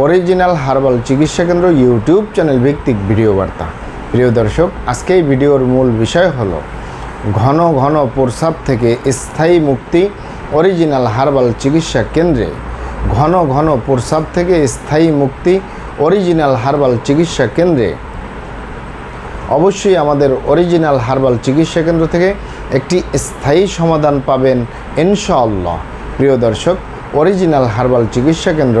Original herbal চিকিৎসা কেন্দ্র YouTube channel ভিত্তিক ভিডিও বার্তা। প্রিয় দর্শক, আজকে এই ভিডিওর মূল বিষয় হলো, ঘন ঘন প্রস্রাব থেকে স্থায়ী মুক্তি অরিজিনাল হার্বাল চিকিৎসা কেন্দ্রে। ঘন ঘন প্রস্রাব থেকে স্থায়ী মুক্তি অরিজিনাল হার্বাল চিকিৎসা কেন্দ্রে। অবশ্যই আমাদের অরিজিনাল হার্বাল চিকিৎসা কেন্দ্র থেকে একটি স্থায়ী সমাধান পাবেন ইনশাআল্লাহ। প্রিয় দর্শক, অরিজিনাল হার্বাল চিকিৎসা কেন্দ্র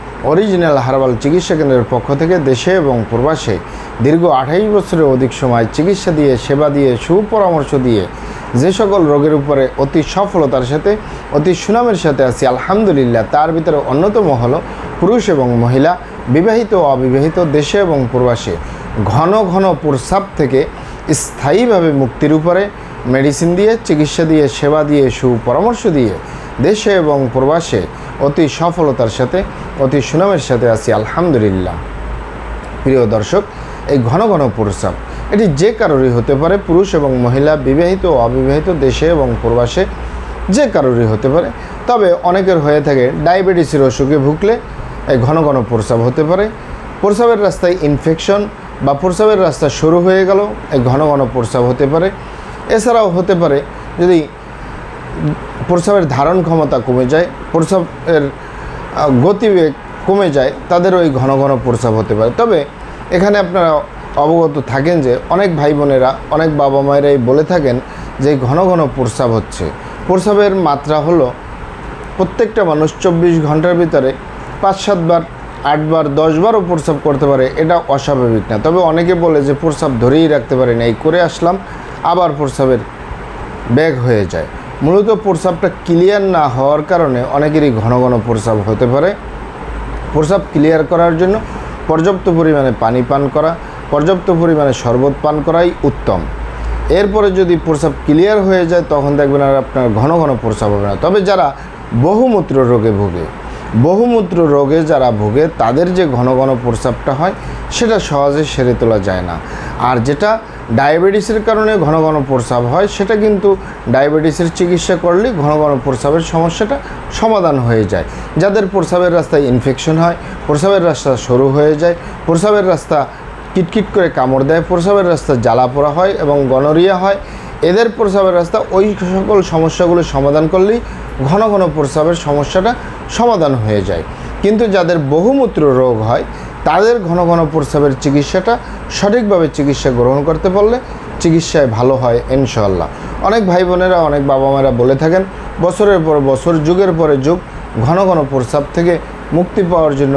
অরিজিনাল হার্বাল চিকিৎসা কেন্দ্রের পক্ষ থেকে দেশে এবং প্রবাসে দীর্ঘ আঠাইশ বছরের অধিক সময় চিকিৎসা দিয়ে, সেবা দিয়ে, সুপরামর্শ দিয়ে যে সকল রোগের উপরে অতি সফলতার সাথে, অতি সুনামের সাথে আছি, আলহামদুলিল্লাহ। তার ভিতরে অন্যতম হলো পুরুষ এবং মহিলা, বিবাহিত ও অবিবাহিত, দেশে এবং প্রবাসে। ঘন ঘন প্রস্রাব থেকে স্থায়ীভাবে মুক্তির উপরে মেডিসিন দিয়ে, চিকিৎসা দিয়ে, সেবা দিয়ে, সুপরামর্শ দিয়ে দেশে এবং প্রবাসে অতি সফলতার সাথে, অতি সুনামের সাথে আছি, আলহামদুলিল্লাহ। প্রিয় দর্শক, এই ঘন ঘন প্রস্রাব, এটি যে কারোরই হতে পারে, পুরুষ এবং মহিলা, বিবাহিত ও অবিবাহিত, দেশে এবং প্রবাসে যে কারোরই হতে পারে। তবে অনেকের হয়ে থাকে, ডায়াবেটিসের অসুখে ভুগলে এই ঘন ঘন প্রস্রাব হতে পারে। প্রস্রাবের রাস্তায় ইনফেকশন বা প্রস্রাবের রাস্তা শুরু হয়ে গেল, এই ঘন ঘন প্রস্রাব হতে পারে। এছাড়াও হতে পারে যদি প্রস্রাবের ধারণ ক্ষমতা কমে যায়, প্রস্রাবের গতিবেগ কমে যায়, তাদের ওই ঘন ঘন প্রস্রাব হতে পারে। তবে এখানে আপনারা অবগত থাকেন যে অনেক ভাই বোনেরা, অনেক বাবা মায়েরাই বলে থাকেন যে ঘন ঘন প্রস্রাব হচ্ছে। প্রস্রাবের মাত্রা হলো প্রত্যেকটা মানুষ চব্বিশ ঘণ্টার ভিতরে পাঁচ সাতবার আটবার দশবারও প্রস্রাব করতে পারে, এটা অস্বাভাবিক না। তবে অনেকে বলে যে প্রস্রাব ধরেই রাখতে পারে না এই করে আসলাম, আবার প্রস্রাবের ব্যাগ হয়ে যায়। মূলত প্রস্রাবটা ক্লিয়ার না হওয়ার কারণে অনেকেরই ঘন ঘন প্রস্রাব হতে পারে। প্রস্রাব ক্লিয়ার করার জন্য পর্যাপ্ত পরিমাণে পানি পান করা, পর্যাপ্ত পরিমাণে শরবত পান করাই উত্তম। এরপরে যদি প্রস্রাব ক্লিয়ার হয়ে যায়, তখন দেখবেন আর আপনার ঘন ঘন প্রস্রাব হবে না। তবে যারা বহুমূত্র রোগে ভোগে, বহুমূত্র রোগে যারা ভোগে, তাদের যে ঘন ঘন প্রস্রাবটা হয়, সেটা সহজে সেরে তোলা যায় না। আর যেটা ডায়াবেটিসের কারণে ঘন ঘন প্রস্রাব হয়, সেটা কিন্তু ডায়াবেটিসের চিকিৎসা করলে ঘন ঘন প্রস্রাবের সমস্যাটা সমাধান হয়ে যায়। যাদের প্রস্রাবের রাস্তায় ইনফেকশন হয়, প্রস্রাবের রাস্তা সরু হয়ে যায়, প্রস্রাবের রাস্তা কিটকিট করে কামড় দেয়, প্রস্রাবের রাস্তা জ্বালা পোড়া হয় এবং গনোরিয়া হয়, এদের প্রস্রাবের রাস্তা ওই সকল সমস্যাগুলো সমাধান করলেই ঘন ঘন প্রস্রাবের সমস্যাটা সমাধান হয়ে যায়। কিন্তু যাদের বহুমূত্র রোগ হয় তাদের ঘন ঘন প্রস্রাবের চিকিৎসাটা সঠিকভাবে চিকিৎসা গ্রহণ করতে পারলে চিকিৎসায় ভালো হয় ইনশাল্লাহ অনেক ভাই বোনেরা, অনেক বাবা মায়েরা বলে থাকেন, বছরের পর বছর, যুগের পরে যুগ, ঘন ঘন প্রস্রাব থেকে মুক্তি পাওয়ার জন্য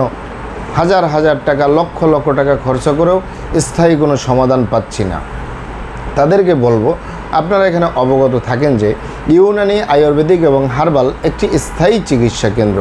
হাজার হাজার টাকা, লক্ষ লক্ষ টাকা খরচা করেও স্থায়ী কোনো সমাধান পাচ্ছি না। তাদেরকে বলব, আপনারা এখানে অবগত থাকেন যে ইউনানি আয়ুর্বেদিক এবং হার্বাল একটি স্থায়ী চিকিৎসা কেন্দ্র।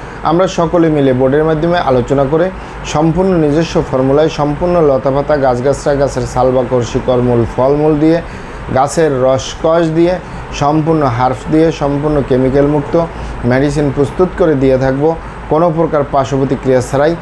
আমরা সকলে মিলে বোর্ডের মাধ্যমে আলোচনা করে সম্পূর্ণ নিজস্ব ফর্মুলায় সম্পূর্ণ লতাপাতা গাছগাছরা গাছের সালবাকর শিকড় মূল ফলমূল দিয়ে, গাছের রসকস দিয়ে, সম্পূর্ণ হার্ফ দিয়ে, সম্পূর্ণ কেমিক্যাল মুক্ত, মেডিসিন প্রস্তুত করে দিয়ে থাকব। কোনো প্রকার পার্শ্ব প্রতিক্রিয়া ছাড়াই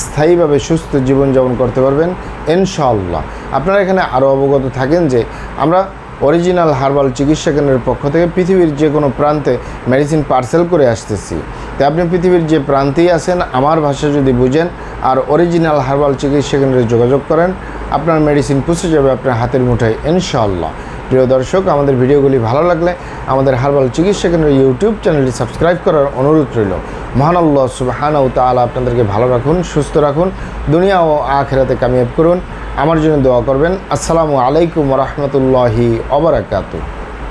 স্থায়ীভাবে সুস্থ জীবনযাপন করতে পারবেন, ইনশাআল্লাহ। আপনারা এখানে আরও অবগত থাকেন যে আমরা অরিজিনাল হার্বাল চিকিৎসা কেন্দ্রের পক্ষ থেকে পৃথিবীর যে কোনো প্রান্তে মেডিসিন পার্সেল করে আসতেছি। তাই আপনি পৃথিবীর যে প্রান্তেই আছেন, আমার ভাষা যদি বুঝেন আর অরিজিনাল হার্বাল চিকিৎসা কেন্দ্রে যোগাযোগ করেন, আপনার মেডিসিন পৌঁছে যাবে আপনার হাতের মুঠোয়, ইনশাআল্লাহ। প্রিয় দর্শক, আমাদের ভিডিওগুলি ভালো লাগলে আমাদের হার্বাল চিকিৎসা কেন্দ্রের ইউটিউব চ্যানেলটি সাবস্ক্রাইব করার অনুরোধ রইল। মহান আল্লাহ সুবাহানা ও তালা আপনাদেরকে ভালো রাখুন, সুস্থ রাখুন, দুনিয়া ও আখেরাতে কামিয়াব করুন। আমার জন্য দোয়া করবেন। আসসালামু আলাইকুম রহমতুল্লাহি অবরাকাতু